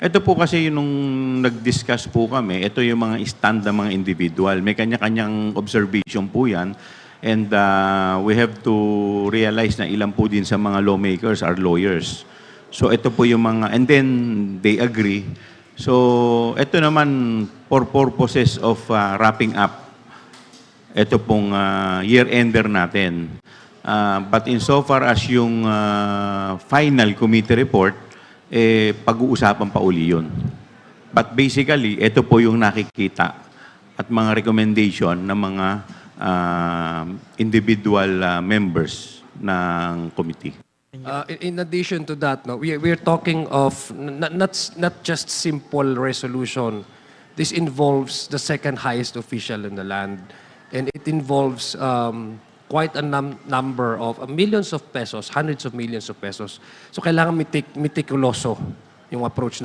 Ito po kasi yung nung nag-discuss po kami, ito yung mga stand ng mga individual. May kanya-kanyang observation po yan. And uh, we have to realize na ilan po din sa mga lawmakers are lawyers. So ito po yung mga, and then they agree. So ito naman for purposes of uh, wrapping up ito pong ah, year-ender natin. Ah, but insofar as yung ah, final committee report, eh, pag-uusapan pa uli yun. But basically, ito po yung nakikita at mga recommendation ng mga ah, individual ah, members ng committee. Uh, in, addition to that, no, we, we're talking of not, not, not just simple resolution. This involves the second highest official in the land. And it involves um, quite a num- number of uh, millions of pesos, hundreds of millions of pesos. So kailangan mitik, mitikuloso yung approach